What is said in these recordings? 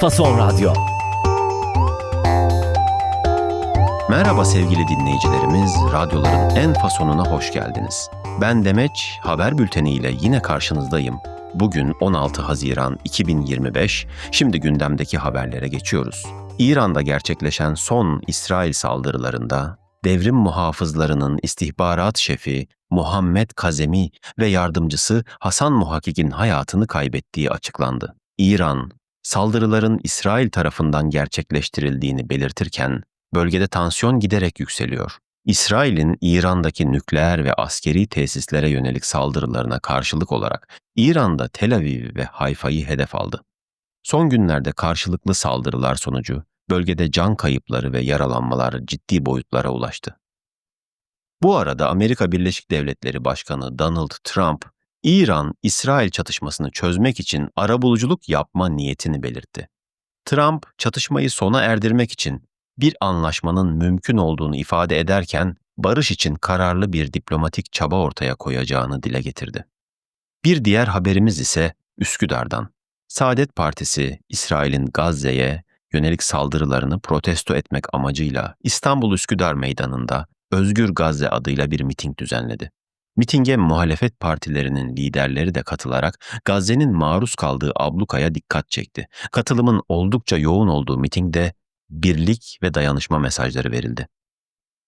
Fason Radyo. Merhaba sevgili dinleyicilerimiz, radyoların en fasonuna hoş geldiniz. Ben Demeç, haber bülteni ile yine karşınızdayım. Bugün 16 Haziran 2025, şimdi gündemdeki haberlere geçiyoruz. İran'da gerçekleşen son İsrail saldırılarında devrim muhafızlarının istihbarat şefi Muhammed Kazemi ve yardımcısı Hasan Muhakik'in hayatını kaybettiği açıklandı. İran, saldırıların İsrail tarafından gerçekleştirildiğini belirtirken bölgede tansiyon giderek yükseliyor. İsrail'in İran'daki nükleer ve askeri tesislere yönelik saldırılarına karşılık olarak İran'da Tel Aviv ve Hayfa'yı hedef aldı. Son günlerde karşılıklı saldırılar sonucu bölgede can kayıpları ve yaralanmalar ciddi boyutlara ulaştı. Bu arada Amerika Birleşik Devletleri Başkanı Donald Trump, İran-İsrail çatışmasını çözmek için arabuluculuk yapma niyetini belirtti. Trump, çatışmayı sona erdirmek için bir anlaşmanın mümkün olduğunu ifade ederken barış için kararlı bir diplomatik çaba ortaya koyacağını dile getirdi. Bir diğer haberimiz ise Üsküdar'dan. Saadet Partisi, İsrail'in Gazze'ye yönelik saldırılarını protesto etmek amacıyla İstanbul Üsküdar Meydanı'nda Özgür Gazze adıyla bir miting düzenledi. Mitinge muhalefet partilerinin liderleri de katılarak Gazze'nin maruz kaldığı ablukaya dikkat çekti. Katılımın oldukça yoğun olduğu mitingde birlik ve dayanışma mesajları verildi.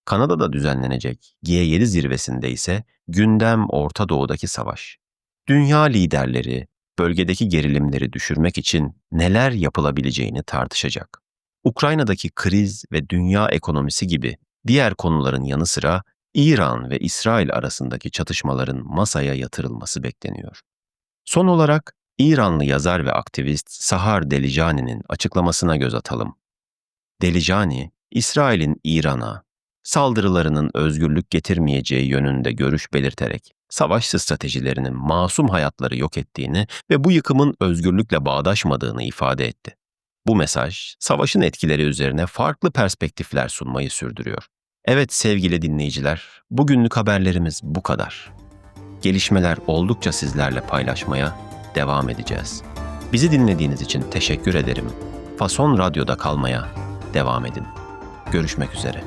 Kanada'da düzenlenecek G7 zirvesinde ise gündem Orta Doğu'daki savaş. Dünya liderleri bölgedeki gerilimleri düşürmek için neler yapılabileceğini tartışacak. Ukrayna'daki kriz ve dünya ekonomisi gibi diğer konuların yanı sıra İran ve İsrail arasındaki çatışmaların masaya yatırılması bekleniyor. Son olarak İranlı yazar ve aktivist Sahar Delicani'nin açıklamasına göz atalım. Delicani, İsrail'in İran'a saldırılarının özgürlük getirmeyeceği yönünde görüş belirterek savaş stratejilerinin masum hayatları yok ettiğini ve bu yıkımın özgürlükle bağdaşmadığını ifade etti. Bu mesaj, savaşın etkileri üzerine farklı perspektifler sunmayı sürdürüyor. Evet sevgili dinleyiciler, bugünlük haberlerimiz bu kadar. Gelişmeler oldukça sizlerle paylaşmaya devam edeceğiz. Bizi dinlediğiniz için teşekkür ederim. Fason Radyo'da kalmaya devam edin. Görüşmek üzere.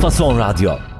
Fason Radyo.